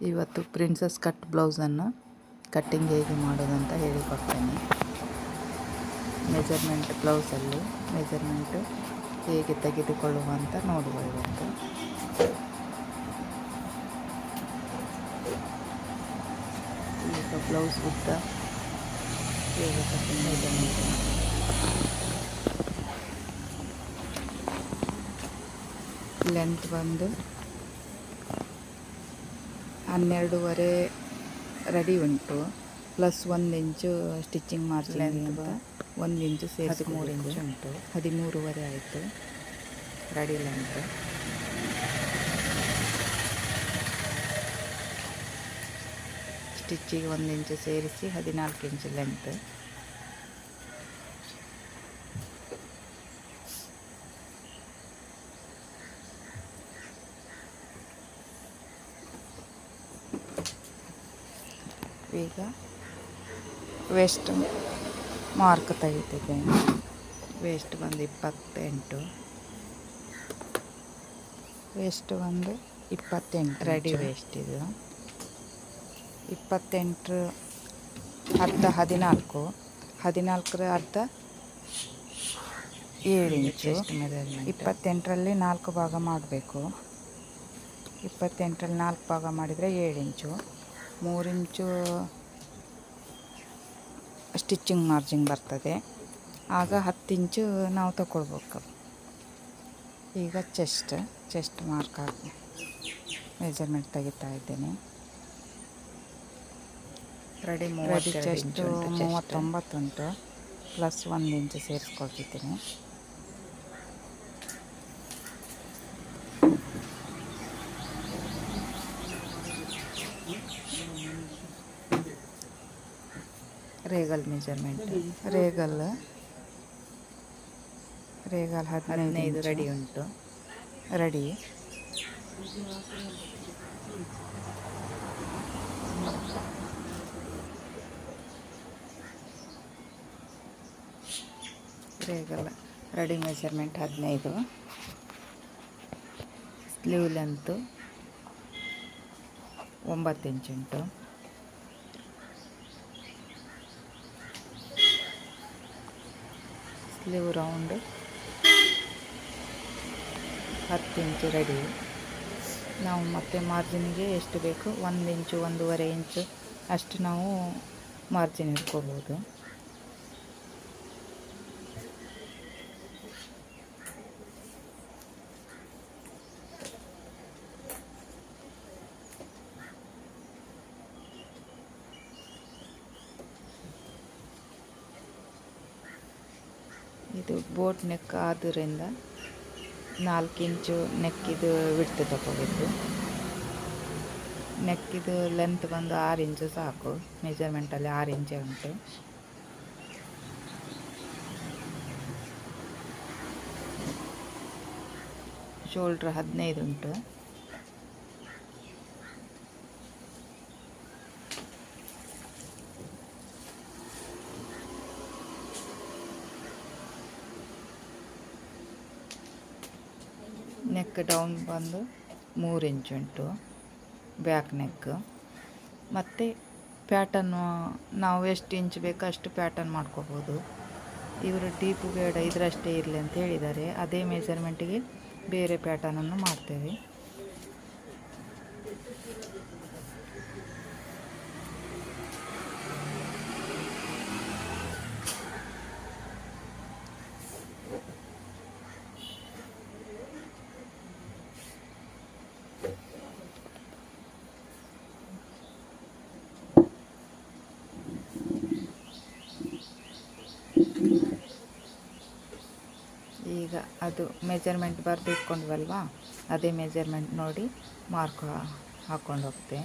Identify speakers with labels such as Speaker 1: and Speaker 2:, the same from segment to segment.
Speaker 1: ಇವತ್ತು princess cut ಬ್ಲೌಸನ್ನು cutting ಹೇಗೆ ಮಾಡೋದಂತ ಹೇಳಿಕೊಡ್ತೇನೆ ಮೆಜರ್ಮೆಂಟ್ ಬ್ಲೌಸಲ್ಲಿ ಮೆಜರ್ಮೆಂಟು ಹೇಗೆ ತೆಗೆದುಕೊಳ್ಳುವ ಅಂತ ನೋಡುವ ಇವತ್ತು. ಈಗ ಬ್ಲೌಸ್ ಉದ್ದ ಹೇಗೆ ಕಟ್ಟಿಂಗ್ ಮೆಜರ್ಮೆಂಟ್ ಲೆಂತ್ ಬಂದು ಹನ್ನೆರಡೂವರೆ ರೆಡಿ ಉಂಟು. ಪ್ಲಸ್ ಒಂದು ಇಂಚು ಸ್ಟಿಚಿಂಗ್ ಮಾರ್ಜಿನ್ ಅಂತ. ಒಂದು ಇಂಚು ಸೇರಿಸಿ ಮೂರು ಇಂಚು ಉಂಟು. ಹದಿಮೂರುವರೆ ಆಯಿತು. ರೆಡಿ ಲೆಂತ್ ಸ್ಟಿಚ್ಚಿಗೆ ಒಂದು ಇಂಚು ಸೇರಿಸಿ ಹದಿನಾಲ್ಕು ಇಂಚು ಲೆಂತ್ ಈಗ ವೇಸ್ಟ್ ಮಾರ್ಕ್ ತೆಗಿತಿದ್ದೇನೆ ವೇಸ್ಟ್ ಬಂದು ಇಪ್ಪತ್ತೆಂಟು. ವೇಸ್ಟ್ ಬಂದು ಇಪ್ಪತ್ತೆಂಟು ರೆಡಿ ವೇಸ್ಟ್ ಇದು. ಇಪ್ಪತ್ತೆಂಟು ಅರ್ಧ ಹದಿನಾಲ್ಕು. ಹದಿನಾಲ್ಕರ ಅರ್ಧ ಏಳು ಇಂಚು. ಇಪ್ಪತ್ತೆಂಟರಲ್ಲಿ ನಾಲ್ಕು ಭಾಗ ಮಾಡಬೇಕು. ಇಪ್ಪತ್ತೆಂಟರಲ್ಲಿ ನಾಲ್ಕು ಭಾಗ ಮಾಡಿದರೆ ಏಳು ಇಂಚು. ಮೂರು ಇಂಚು ಸ್ಟಿಚ್ಚಿಂಗ್ ಮಾರ್ಜಿಂಗ್ ಬರ್ತದೆ. ಆಗ ಹತ್ತು ಇಂಚು ನಾವು ತಗೊಳ್ಬೇಕು ಈಗ ಚೆಸ್ಟ್ ಚೆಸ್ಟ್ ಮಾರ್ಕ್ ಹಾಕಿ ಮೆಜರ್ಮೆಂಟ್ ತೆಗಿತಾ ಇದ್ದೇನೆ.
Speaker 2: ರೆಡಿ
Speaker 1: ರೆಡಿ ಚೆಸ್ಟು ಮೂವತ್ತೊಂಬತ್ತು ಉಂಟು ಪ್ಲಸ್ ಒಂದು ಇಂಚು ಸೇರಿಸ್ಕೊಳ್ತಿದ್ದೀನಿ. ರೇಗಲ್ ಮೆಜರ್ಮೆಂಟ್ ರೇಗಲ್ ರೇಗಲ್ ಹದಿನೈದು
Speaker 2: ಹದಿನೈದು ರೆಡಿ ಉಂಟು
Speaker 1: ರೆಡಿ ರೇಗಲ್ ರೆಡಿ ಮೆಜರ್ಮೆಂಟ್ ಹದಿನೈದು ಸ್ಲೀವ್ ಲೆಂತು ಒಂಬತ್ತು ಇಂಚ್ ಉಂಟು ಸ್ಲೀವ್ ರೌಂಡ್ ಹತ್ತು ಇಂಚು ರೆಡಿ ನಾವು ಮತ್ತೆ ಮಾರ್ಜಿನ್ಗೆ ಎಷ್ಟು ಬೇಕು? ಒಂದು ಇಂಚು ಒಂದೂವರೆ ಇಂಚು ಅಷ್ಟು ನಾವು ಮಾರ್ಜಿನ್ ಇಟ್ಕೋಬೋದು ಇದು ಬೋಟ್ ನೆಕ್ ಆದ್ದರಿಂದ ನಾಲ್ಕು ಇಂಚು ನೆಕ್ಕಿದು ವಿಡ್ತು ತಗೋಬೇಕು. ನೆಕ್ಕಿದು ಲೆಂತ್ ಬಂದು ಆರು ಇಂಚು ಸಾಕು. ಮೆಜರ್ಮೆಂಟಲ್ಲಿ ಆರು ಇಂಚೆ ಉಂಟು. ಶೋಲ್ಡ್ರ್ ಹದಿನೈದು ಉಂಟು. ಡೌನ್ ಬಂದು ಮೂರು ಇಂಚ್ ಉಂಟು. ಬ್ಯಾಕ್ ನೆಕ್ ಮತ್ತು ಪ್ಯಾಟರ್ನು ನಾವು ಎಷ್ಟು ಇಂಚ್ ಬೇಕೋ ಅಷ್ಟು ಪ್ಯಾಟರ್ನ್ ಮಾಡ್ಕೋಬೋದು. ಇವರು ಡೀಪ್ ಬೇಡ ಇದರಷ್ಟೇ ಇರಲಿ ಅಂತ ಹೇಳಿದ್ದಾರೆ. ಅದೇ ಮೆಜರ್ಮೆಂಟಿಗೆ ಬೇರೆ ಪ್ಯಾಟರ್ನನ್ನು ಮಾಡ್ತೇವೆ. ಈಗ ಅದು ಮೆಜರ್ಮೆಂಟ್ ಬರೆದಿಟ್ಕೊಂಡ್ವಲ್ವಾ ಅದೇ ಮೆಜರ್ಮೆಂಟ್ ನೋಡಿ ಮಾರ್ಕ್ ಹಾಕ್ಕೊಂಡು ಹೋಗ್ತೆ.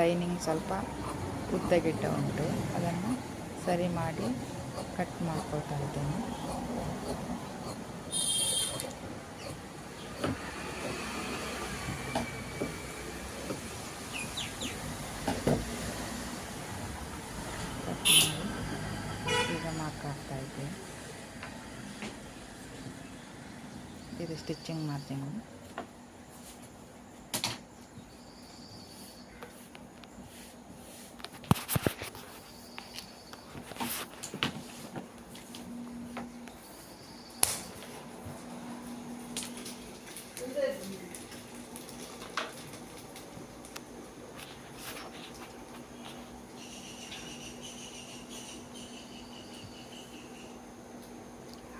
Speaker 1: ಲೈನಿಂಗ್ ಸ್ವಲ್ಪ ಉದ್ದಗಿಟ್ಟ ಉಂಟು. ಅದನ್ನು ಸರಿ ಮಾಡಿ ಕಟ್ ಮಾಡ್ಕೊಳ್ತಾ ಇದ್ದೇನೆ. ಇದು ಸ್ಟಿಚ್ಚಿಂಗ್ ಮಾರ್ಜಿಂಗು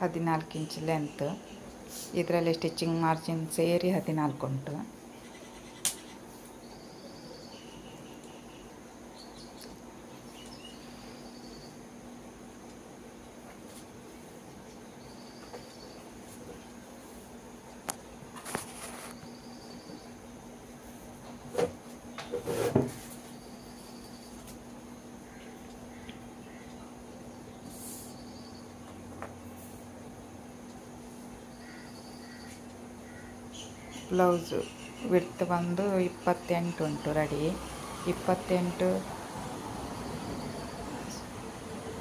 Speaker 1: ಹದಿನಾಲ್ಕು ಇಂಚ್ ಲೆಂತ್ ಇದರಲ್ಲಿ ಸ್ಟಿಚಿಂಗ್ ಮಾರ್ಜಿನ್ ಸೇರಿ ಹದಿನಾಲ್ಕು ಉಂಟು. ಬ್ಲೌಸು ವಿಡ್ತ್ ಬಂದು ಇಪ್ಪತ್ತೆಂಟು ಉಂಟು ರೆಡಿ ಇಪ್ಪತ್ತೆಂಟು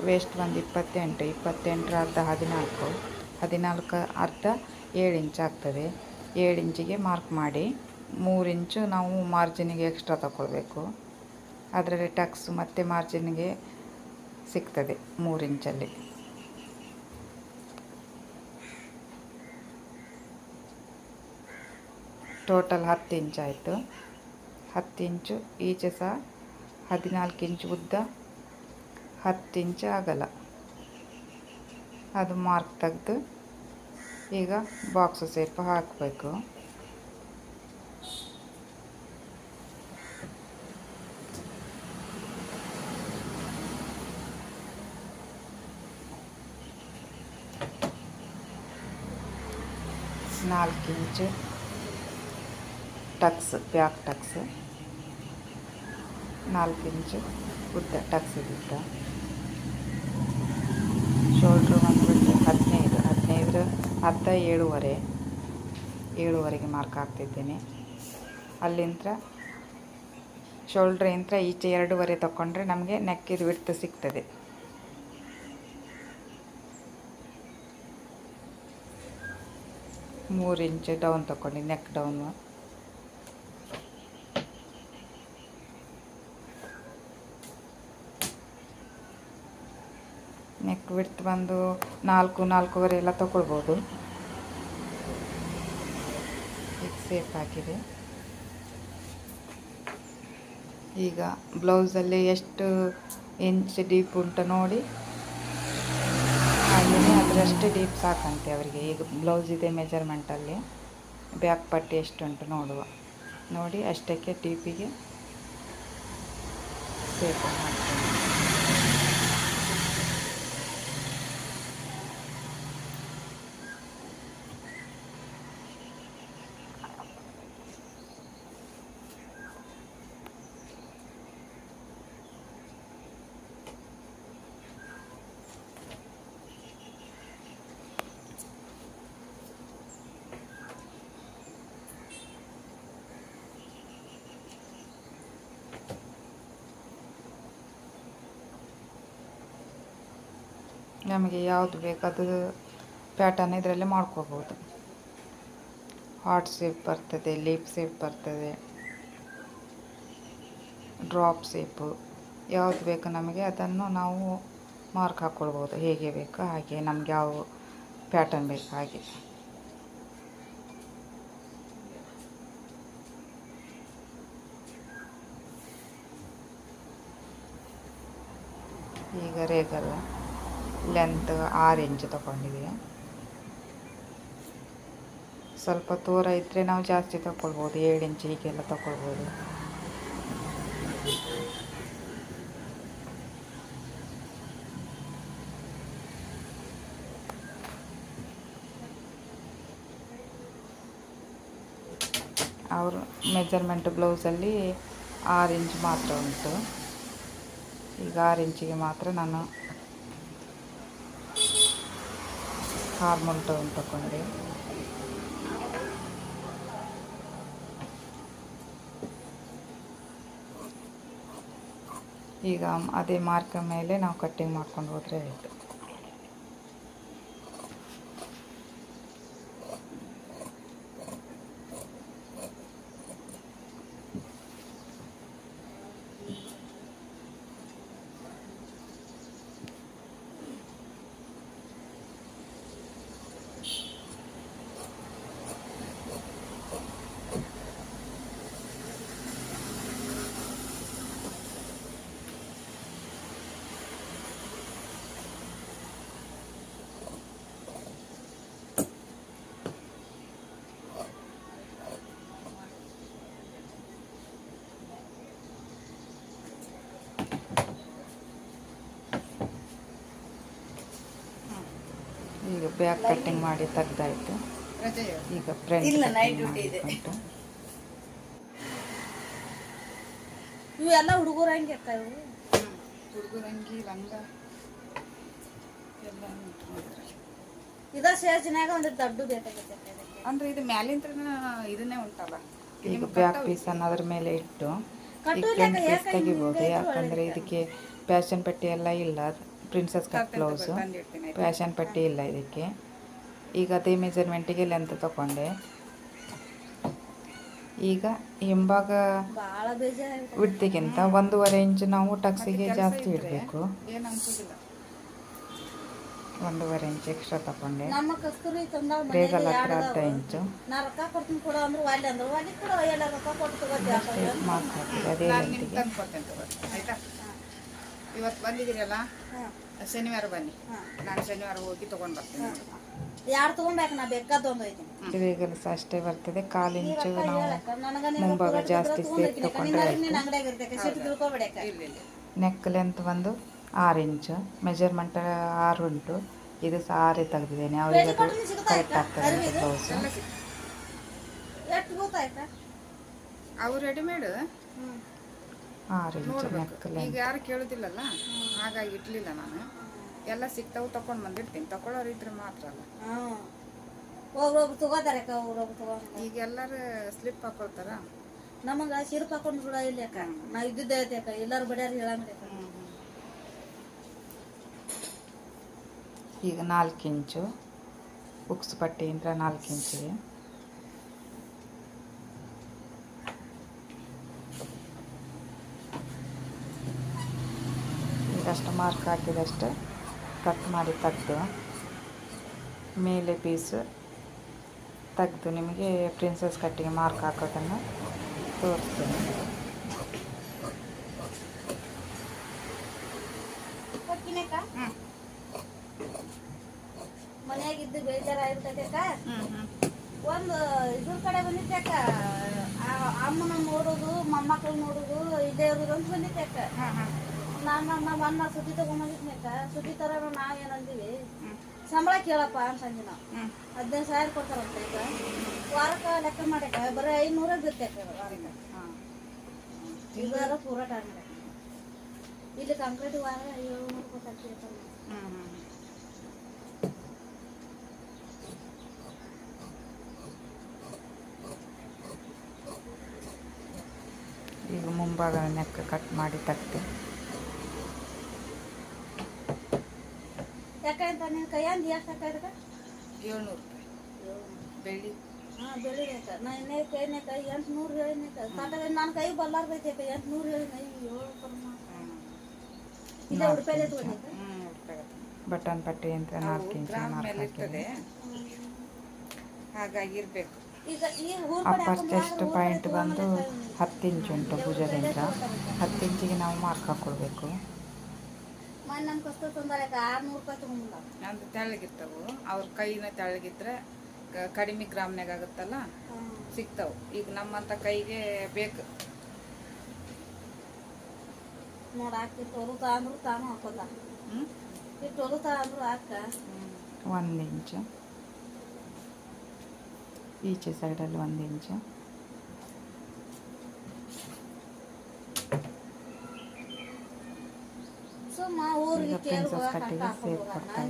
Speaker 1: ವೇಸ್ಟ್ ಬಂದು ಇಪ್ಪತ್ತೆಂಟು, ಇಪ್ಪತ್ತೆಂಟರ ಅರ್ಧ ಹದಿನಾಲ್ಕು. ಹದಿನಾಲ್ಕು ಅರ್ಧ ಏಳು ಇಂಚ್ ಆಗ್ತದೆ. ಏಳು ಇಂಚಿಗೆ ಮಾರ್ಕ್ ಮಾಡಿ. ಮೂರು ಇಂಚು ನಾವು ಮಾರ್ಜಿನಿಗೆ ಎಕ್ಸ್ಟ್ರಾ ತಗೊಳ್ಬೇಕು ಅದರಲ್ಲಿ ಟಕ್ಸ್ ಮತ್ತು ಮಾರ್ಜಿನಿಗೆ ಸಿಗ್ತದೆ ಮೂರು ಇಂಚಲ್ಲಿ. ಟೋಟಲ್ ಹತ್ತು ಇಂಚ್ ಆಯಿತು. ಹತ್ತು ಇಂಚು ಈಚೆ ಸಹ ಹದಿನಾಲ್ಕು ಇಂಚು ಉದ್ದ ಹತ್ತು ಇಂಚು ಅಗಲ ಅದು ಮಾರ್ಕ್ ತೆಗೆದು ಈಗ ಬಾಕ್ಸ್ ಸೇಪ್ ಹಾಕಬೇಕು. ನಾಲ್ಕು ಇಂಚು ಟಕ್ಸ್, ಬ್ಯಾಕ್ ಟಕ್ಸ್, ನಾಲ್ಕು ಇಂಚು, ಉದ್ದ, ಟಕ್ಸ್ ಉದ್ದ. ಶೋಲ್ಡ್ರ್ ಬಂದುಬಿಟ್ಟು ಹದಿನೈದು ಹದಿನೈದರ ಅರ್ಧ ಏಳುವರೆ, ಏಳುವರೆಗೆ ಮಾರ್ಕ್ ಹಾಕ್ತಿದ್ದೀನಿ. ಅಲ್ಲಿಂದ ಶೋಲ್ಡ್ರ್ ಈಚೆ ಎರಡೂವರೆ ತಗೊಂಡ್ರೆ ನಮಗೆ ನೆಕ್ಕಿದು ವಿಡ್ತ್ ಸಿಗ್ತದೆ. ಮೂರು ಇಂಚು ಡೌನ್ ತಗೊಂಡು ನೆಕ್ ಡೌನು ನೆಕ್ ವಿಡ್ತ್ ಬಂದು ನಾಲ್ಕು, ನಾಲ್ಕೂವರೆ ಎಲ್ಲ ತಗೊಳ್ಬೋದು. ಈಗ ಸೇಫ್ ಆಗಿದೆ. ಈಗ ಬ್ಲೌಸಲ್ಲಿ ಎಷ್ಟು ಇಂಚ್ ಡೀಪ್ ಉಂಟು ನೋಡಿ. ಹಾಗೆಯೇ ಅದರಷ್ಟು ಡೀಪ್ ಸಾಕಂತೆ ಅವರಿಗೆ. ಈಗ ಬ್ಲೌಸ್ ಇದೆ ಮೆಜರ್ಮೆಂಟಲ್ಲಿ ಬ್ಯಾಕ್ ಪಟ್ಟಿ ಎಷ್ಟು ಉಂಟು ನೋಡುವ. ನೋಡಿ ಅಷ್ಟಕ್ಕೆ ಡೀಪಿಗೆ ಸೇಫ್ ಮಾಡ್ತೀನಿ ನಮಗೆ ಯಾವುದು ಅದು ಪ್ಯಾಟರ್ನ್ ಇದರಲ್ಲಿ ಮಾಡ್ಕೋಬೋದು. ಹಾರ್ಟ್ ಶೇಪ್ ಬರ್ತದೆ ಲೀಪ್ ಶೇಪ್ ಬರ್ತದೆ ಡ್ರಾಪ್ ಶೇಪು ಯಾವುದು ಬೇಕು ನಮಗೆ ಅದನ್ನು ನಾವು ಮಾರ್ಕ್ ಹಾಕ್ಕೊಳ್ಬೋದು ಹೇಗೆ ಬೇಕು ಹಾಗೆ ನಮ್ಗೆ ಯಾವ ಪ್ಯಾಟರ್ನ್ ಬೇಕು ಹಾಗೆ. ಈಗ ರೇಗಲ್ ಲೆಂತ್ ಆರು ಇಂಚು ತೊಗೊಂಡಿದ್ದೀನಿ ಸ್ವಲ್ಪ ದೂರ ಇದ್ದರೆ ನಾವು ಜಾಸ್ತಿ ತಗೊಳ್ಬೋದು, ಏಳು ಇಂಚು ಹೀಗೆಲ್ಲ ತಗೊಳ್ಬೋದು. ಅವರು ಮೆಜರ್ಮೆಂಟ್ ಬ್ಲೌಸಲ್ಲಿ ಆರು ಇಂಚ್ ಮಾತ್ರ ಉಂಟು. ಈಗ ಆರು ಇಂಚಿಗೆ ಮಾತ್ರ ನಾನು ಹಾರ್ಮೋನ್ ಟೌನ್ ತಗೊಂಡೆ ಈಗ ಅದೇ ಮಾರ್ಕ್ ಮೇಲೆ ನಾವು ಕಟ್ಟಿಂಗ್ ಮಾಡ್ಕೊಂಡು ಹೋದರೆ ಆಯಿತು. ಬ್ಯಾಕ್ ಕಟ್ಟಿಂಗ್ ಮಾಡಿ ತೆಗ್ದಾಯ್ತು. ಈಗ ಫ್ರೆಂಡ್
Speaker 2: ಇಲ್ಲ,
Speaker 3: ಹುಡುಗರ ಹುಡುಗರು ಹಂಗೆ ಇರ್ತಾವೆ ಇವು?
Speaker 2: ಹುಡುಗರಂಗಿ ಲಂಗ? ಎಲ್ಲ ಉಂಟು ನೋಡ್ರಿ.
Speaker 3: ಇದ ಸೇರ್ಜಿನಾಗ ಒಂದು ದೊಡ್ಡ
Speaker 2: ಅಂದ್ರೆ ಇದು ಮ್ಯಾಲಿಂತ್ರ ಇದನ್ನೇ ಉಂಟಲ್ಲ?
Speaker 1: ಈಗ ಬ್ಯಾಕ್ ಪೀಸ್ ಅನ್ನೋದ್ರ ಮೇಲೆ ಇಟ್ಟು ಫ್ರಂಟ್ ಪೀಸ್ ತೆಗಿಬೋದು. ಯಾಕಂದರೆ ಇದಕ್ಕೆ ಪ್ಯಾಶನ್ ಪಟ್ಟಿ ಎಲ್ಲ ಇಲ್ಲ. ಪ್ರಿನ್ಸಸ್ ಕಟ್ ಬ್ಲೌಸು ಫ್ಯಾಷನ್ ಪಟ್ಟಿ ಇಲ್ಲ ಇದಕ್ಕೆ. ಈಗ ಅದೇ ಮೆಜರ್ಮೆಂಟಿಗೆ ಲೆಂತ್ ತಗೊಂಡೆ. ಈಗ ಹಿಂಭಾಗ ಬಿಡ್ತಿಗಿಂತ ಒಂದೂವರೆ ಇಂಚ್ ನಾವು ಟಕ್ಸಿಗೆ ಜಾಸ್ತಿ ಇಡಬೇಕು. ಒಂದೂವರೆ ಇಂಚ್ ಎಕ್ಸ್ಟ್ರಾ ತಗೊಂಡೆ.
Speaker 3: ಬೇಗಲ್ಲ
Speaker 1: ರೇಗಲ್ ಹತ್ರ ಅರ್ಧ ಇಂಚು. ಮಾರ್ಕ್ ಹಾಕಿದೆ ಅದೇ
Speaker 2: ನಾನು ಇವತ್ತು ಬಂದಿದ್ದೀರಲ್ಲ? ಶನಿವಾರ ಬನ್ನಿ. ನಾನು ಶನಿವಾರ ಹೋಗಿ ತೊಗೊಂಡು ಬರ್ತೀನಿ.
Speaker 3: ಯಾರು ನಾ ಐತಿ
Speaker 1: ಅಷ್ಟೇ ಬರ್ತದೆ. ಕಾಲಿಂಚು ಇಂಚು ನಾವು
Speaker 3: ನನಗ
Speaker 1: ಮುಂಭಾಗ ಜಾಸ್ತಿ ಸೇರ್ ತಗೊಂಡ್ರೆ ನೆಕ್ ಲೆಂತ್ ಬಂದು ಆರು ಇಂಚು. ಮೆಜರ್ಮೆಂಟ್ ಆರು ಉಂಟು. ಇದು ಸಹ ಆರೇ ತೆಗೆದಿದ್ದೇನೆ ಅವರಿಗೆ ಕರೆಕ್ಟ್ ಆಗ್ತದೆ ಬ್ಲೌಸು
Speaker 2: ಅವು ರೆಡಿಮೇಡ್ ನೋಡ್ಬೇಕು. ಈಗ ಯಾರು ಕೇಳೋದಿಲ್ಲಲ್ಲ? ಹಾಗಾಗಿ ಇಟ್ಲಿಲ್ಲ ನಾನು. ಎಲ್ಲ ಸಿಗ್ತಾವು ತಗೊಂಡು ಬಂದಿರ್ತೀನಿ. ತಗೊಳ್ಳೋರು ಇದ್ರೆ ಮಾತ್ರ ಅಲ್ಲ.
Speaker 3: ಹ್ಞೂ ಒಬ್ರೊಬ್ರು ತಗೋತಾರೆ ಅಕ್ಕ ಒಬ್ರೊಬ್ರು ತಗೊಂಡು
Speaker 2: ಈಗ ಎಲ್ಲರೂ ಸ್ಲಿಪ್ ಹಾಕೊಳ್ತಾರ?
Speaker 3: ನಮಗೆ ಸಿರ್ಪ್ ಹಾಕೊಂಡು ಬಿಡ ಇಲ್ಲ ಅಕ್ಕ. ನಾ ಇದ್ದಿದ್ದೆ ಐತೆ ಅಕ್ಕ. ಎಲ್ಲರೂ ಬಡಿಯಾರು ಹೇಳಂಗ್ರಿ
Speaker 1: ಈಗ ನಾಲ್ಕು ಇಂಚು. ಉಕ್ಸ್ ಅಂದ್ರೆ ನಾಲ್ಕು ಇಂಚಿಗೆ. ಮಾರ್ಕ್ ಹಾಕಿದಷ್ಟು ಕಟ್ ಮಾಡಿ ತೆಗೆದು ಮೇಲೆ ಪೀಸು ತೆಗೆದು ನಿಮಗೆ ಪ್ರಿನ್ಸಸ್ ಕಟ್ಟಿಗೆ ಮಾರ್ಕ್ ಹಾಕೋದನ್ನು ತೋರಿಸ್ತೀನಿ.
Speaker 3: ಮನೆಯಾಗಿದ್ದು ಅಕ್ಕ ಒಂದು ಇದ್ರ ಕಡೆ ಬಂದಿತ್ತೆ ಅಕ್ಕ ಆ ಅಮ್ಮನ ನೋಡೋದು ಮೊಮ್ಮಕ್ಕಳು ನೋಡೋದು ಇದೇ ಇರೋದು ಅಂತ ಬಂದಿತ್ತೆ ನಾನು ನಮ್ಮ ಅಣ್ಣ ಸುದ್ದಿ ತಗೊಂಬಂದಿದ್ನಿ ಅಕ್ಕ ಸುದ್ದಿ ತರ ನಾವ್ ಏನಂದಿವಿ? ಸಂಬಳ ಕೇಳಪ್ಪ ಅಂತ ಅಂದಿ ನಾವು ಹದಿನೈದು ಸಾವಿರ ಕೊಡ್ತಾರಂತ ಈಗ. ವಾರಕ್ಕೆ ಲೆಕ್ಕ ಮಾಡಕ್ಕ ಬರೀ ಐನೂರ ಅಕ್ಕ ವಾರಕ್ಕೆ. ಇದಾರ ಮಾಡಿ ಇಲ್ಲಿ ಕಂಕ್ರೀಟ್ ವಾರ ಏಳ್ನೂರು ಕೊಟ್ಟ
Speaker 1: ಈಗ ಮುಂಭಾಗ ನೆಕ್ಕ ಕಟ್ ಮಾಡಿ ತೆಗ್ದು
Speaker 3: ಯಾಕಂತ ನಿನ್ನ ಕೈಯಂದು ಎಷ್ಟು ಇದಕ್ಕೆ
Speaker 2: ಏಳ್ನೂರು ರೂಪಾಯಿ. ಬೆಳ್ಳಿ.
Speaker 3: ಹಾಂ ಬೆಳಿಬೇಕ ನಾ ಇನ್ನೇ ಕೈನೇ ಕೈ ಎಂಟುನೂರು ಹೇಳಿನೇ ಕೈ. ಸಾಕಾದ್ರೆ ನನ್ನ ಕೈ ಬಲ್ಲಾರ್ದೈತಿ ಕೈ. ಎಂಟುನೂರು ಹೇಳಿನ ಏಳು ಇಲ್ಲ ಉಡುಪಿಯಲ್ಲೇ ತಗೊಂಡಿದ್ದೆ
Speaker 1: ಬಟನ್ ಪಟ್ಟಿ ಅಂತ ನಾಲ್ಕು ಇಂಚು
Speaker 2: ಇರ್ತದೆ. ಹಾಗಾಗಿ ಇರಬೇಕು.
Speaker 3: ಈಗ ಈ ಊರ್ ಕಡೆ
Speaker 1: ಅಪ್ಪರ್ ಚೆಸ್ಟ್ ಪಾಯಿಂಟ್ ಬಂದು ಹತ್ತು ಇಂಚು ಉಂಟು ಭುಜದಿಂದ ಹತ್ತು ಇಂಚಿಗೆ ನಾವು ಮಾರ್ಕ್ ಹಾಕ್ಕೊಳ್ಬೇಕು
Speaker 3: ಮನೆ ನಮ್ಮ ಕಷ್ಟ ತಂದಾರೆ ಆರ್ನೂರು ರೂಪಾಯಿ ತಗೊಂಡ್ಬಂದ
Speaker 2: ಅಂದ್ರೆ ತೆಳ್ಳಗಿರ್ತಾವು ಅವ್ರ ಕೈನ ತೆಳ್ಳಗಿದ್ರೆ ಕಡಿಮೆ ಗ್ರಾಮ್ನಾಗ ಆಗುತ್ತಲ್ಲ? ಸಿಗ್ತಾವು. ಈಗ ನಮ್ಮಂತ ಕೈಗೆ ಬೇಕು.
Speaker 3: ನೋಡ ಹಾಕಿ ತೋರುತಾ ಅಂದ್ರು ತಾನು ಹಾಕೋಲ್ಲ.
Speaker 2: ಹ್ಞೂ
Speaker 3: ಈ ತೊರುತಾ ಅಂದ್ರು ಹಾಕ.
Speaker 1: ಒಂದು ಇಂಚು. ಈಚೆ ಸೈಡಲ್ಲಿ ಒಂದು ಇಂಚು. ಈಗ
Speaker 3: ಪ್ರಿನ್ಸಸ್
Speaker 1: ಕಟ್ಟಿಗೆ. ಕೊಡ್ತಾ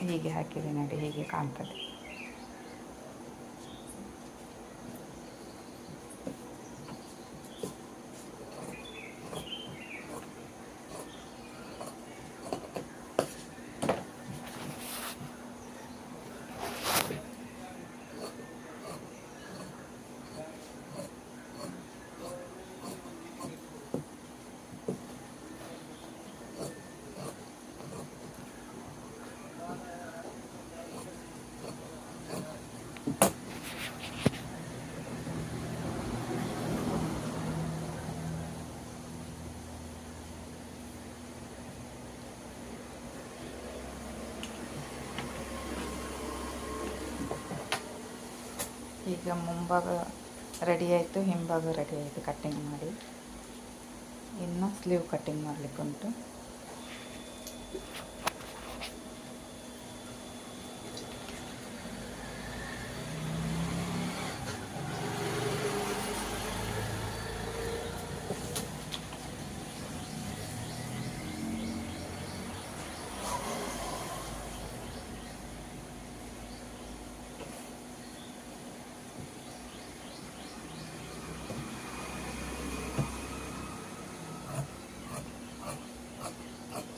Speaker 1: ಹೀಗೆ ಹಾಕಿದೆ ನೋಡಿ ಹೀಗೆ ಕಾಣ್ತದೆ. ಈಗ ಮುಂಭಾಗ ರೆಡಿ ಆಯಿತು ಹಿಂಭಾಗ ರೆಡಿ ಆಯಿತು ಕಟ್ಟಿಂಗ್ ಮಾಡಿ. ಇನ್ನು ಸ್ಲೀವ್ ಕಟ್ಟಿಂಗ್ ಮಾಡಲಿಕ್ಕೆ ಉಂಟು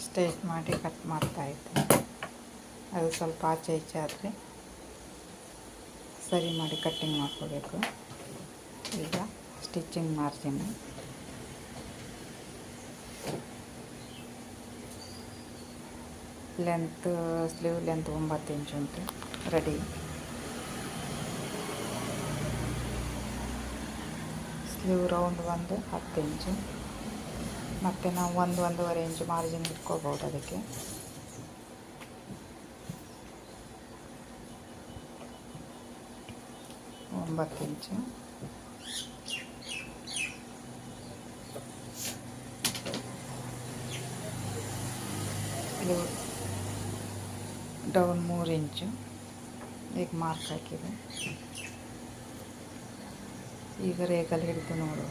Speaker 1: ಸ್ಟ್ರೇಟ್ ಮಾಡಿ ಕಟ್ ಮಾಡ್ತಾ ಇದ್ದೆ. ಅದು ಸ್ವಲ್ಪ ಆಚೆ ಈಚೆ ಆದರೆ ಸರಿ ಮಾಡಿ ಕಟ್ಟಿಂಗ್ ಮಾಡ್ಕೋಬೇಕು. ಈಗ stitching margin. Length, sleeve length ಒಂಬತ್ತು ಇಂಚು ಉಂಟು. ರೆಡಿ. ಸ್ಲೀವ್ ರೌಂಡ್ ಒಂದು ಹತ್ತು ಇಂಚು. ಮತ್ತು ನಾವು ಒಂದು ಒಂದೂವರೆ ಇಂಚು ಮಾರ್ಜಿನ್ ಇಟ್ಕೋಬೋದು ಅದಕ್ಕೆ. ಒಂಬತ್ತು ಇಂಚು. ಇದು ಡೌನ್ ಮೂರು ಇಂಚು. ಈಗ ಮಾರ್ಕ್ ಹಾಕಿದೆ. ಈಗ ರೇಗಲ್ಲಿ ಹಿಡಿದು ನೋಡು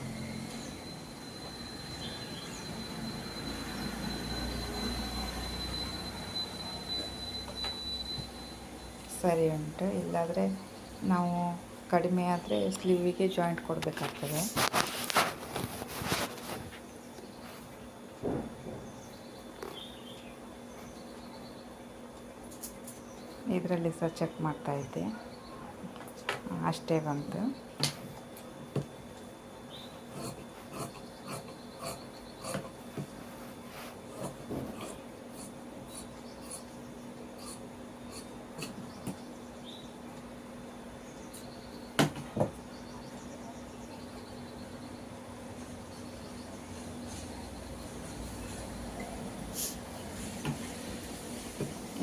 Speaker 1: ಸರಿ ಉಂಟು. ಇಲ್ಲಾದರೆ ನಾವು ಕಡಿಮೆ ಆದರೆ ಸ್ಲೀವಿಗೆ ಜಾಯಿಂಟ್ ಕೊಡಬೇಕಾಗ್ತದೆ. ಇದರಲ್ಲಿ ಸಹ ಚೆಕ್ ಮಾಡ್ತಾ ಇದ್ದೆ. ಅಷ್ಟೇ ಬಂತು.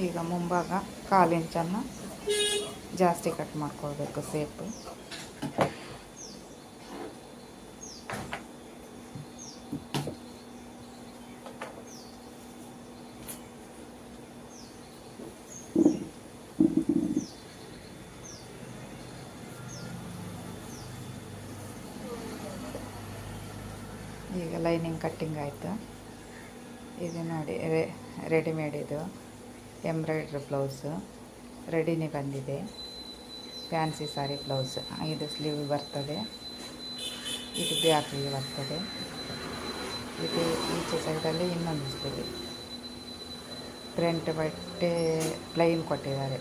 Speaker 1: ಈಗ ಮುಂಭಾಗ ಕಾಲು ಇಂಚನ್ನು ಜಾಸ್ತಿ ಕಟ್ ಮಾಡ್ಕೊಳ್ಬೇಕು ಸೇಪು. ಈಗ ಲೈನಿಂಗ್ ಕಟ್ಟಿಂಗ್ ಆಯಿತು. ಇದು ನೋಡಿ ರೆಡಿಮೇಡ್ ಇದು. ಎಂಬ್ರಾಯ್ಡ್ರಿ ಬ್ಲೌಸು, ರೆಡಿನೇ ಬಂದಿದೆ. Fancy sari blouse. ಐದು ಸ್ಲೀವ್ ಬರ್ತದೆ. ಇದು ಬ್ಯಾಕಿಗೆ ಬರ್ತದೆ. ಇದು ಈಚೆ ಸೈಡಲ್ಲಿ ಇನ್ನೊಂದು ಸ್ಲೀವ್. ಪ್ರಿಂಟ್ ಬಟ್ಟೆ ಪ್ಲೈನ್ ಕೊಟ್ಟಿದ್ದಾರೆ.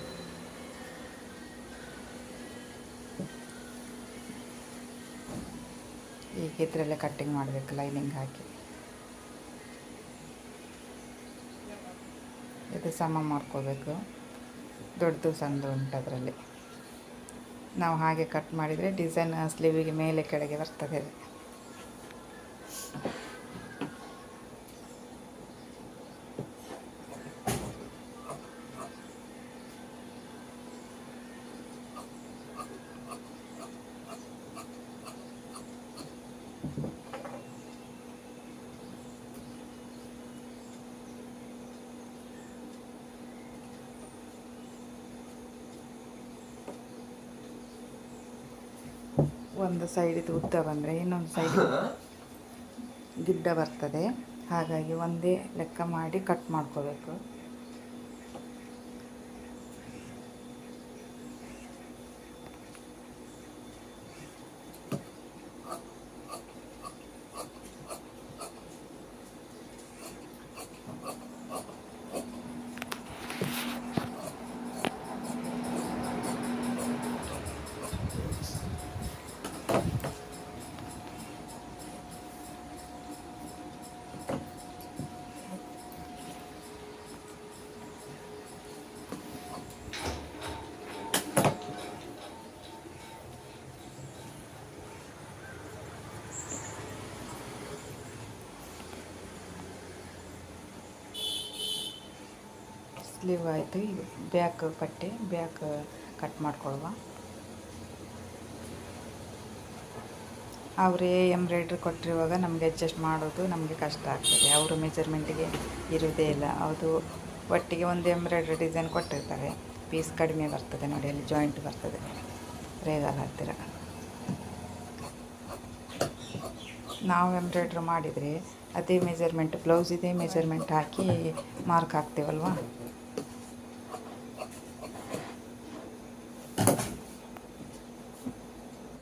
Speaker 1: ಈಗ ಇದರಲ್ಲೇ ಕಟ್ಟಿಂಗ್ ಮಾಡಬೇಕು, ಲೈನಿಂಗ್ ಹಾಕಿ ಇದು ಸಮ ಮಾಡ್ಕೋಬೇಕು. ದೊಡ್ಡದು, ಸಣ್ಣದು ಉಂಟು ಅದರಲ್ಲಿ ನಾವು ಹಾಗೆ ಕಟ್ ಮಾಡಿದರೆ ಡಿಸೈನ್ ಸ್ಲೀವಿಗೆ ಮೇಲೆ ಕೆಳಗೆ ಬರ್ತದೆ. ಒಂದು ಸೈಡಿದು ಉದ್ದ ಬಂದರೆ ಇನ್ನೊಂದು ಸೈಡ್ ಗಿಡ್ಡ ಬರ್ತದೆ. ಹಾಗಾಗಿ ಒಂದೇ ಲೆಕ್ಕ ಮಾಡಿ ಕಟ್ ಮಾಡ್ಕೋಬೇಕು. ಸ್ಲೀವ್ ಆಯಿತು ಈಗ ಬ್ಯಾಕ್ ಪಟ್ಟೆ ಬ್ಯಾಕ್ ಕಟ್ ಮಾಡ್ಕೊಳ್ವ. ಅವರೇ ಎಂಬ್ರಾಯ್ಡ್ರಿ ಕೊಟ್ಟಿರುವಾಗ ನಮಗೆ ಅಡ್ಜಸ್ಟ್ ಮಾಡೋದು ನಮಗೆ ಕಷ್ಟ ಆಗ್ತದೆ. ಅವರು ಮೆಜರ್ಮೆಂಟಿಗೆ ಇರುವುದೇ ಇಲ್ಲ. ಅದು ಒಟ್ಟಿಗೆ ಒಂದು ಎಂಬ್ರಾಯ್ಡ್ರಿ ಡಿಸೈನ್ ಕೊಟ್ಟಿರ್ತಾರೆ. ಪೀಸ್ ಕಡಿಮೆ ಬರ್ತದೆ ನೋಡಿ, ಅಲ್ಲಿ ಜಾಯಿಂಟ್ ಬರ್ತದೆ. ರೇಗಾಲ ಹತ್ತಿರ. ನಾವು ಎಂಬ್ರಾಯ್ಡ್ರಿ ಮಾಡಿದರೆ ಅದೇ ಮೆಜರ್ಮೆಂಟ್ ಬ್ಲೌಸ್ ಇದೇ ಮೆಜರ್ಮೆಂಟ್ ಹಾಕಿ ಮಾರ್ಕ್ ಹಾಕ್ತೇವಲ್ವ?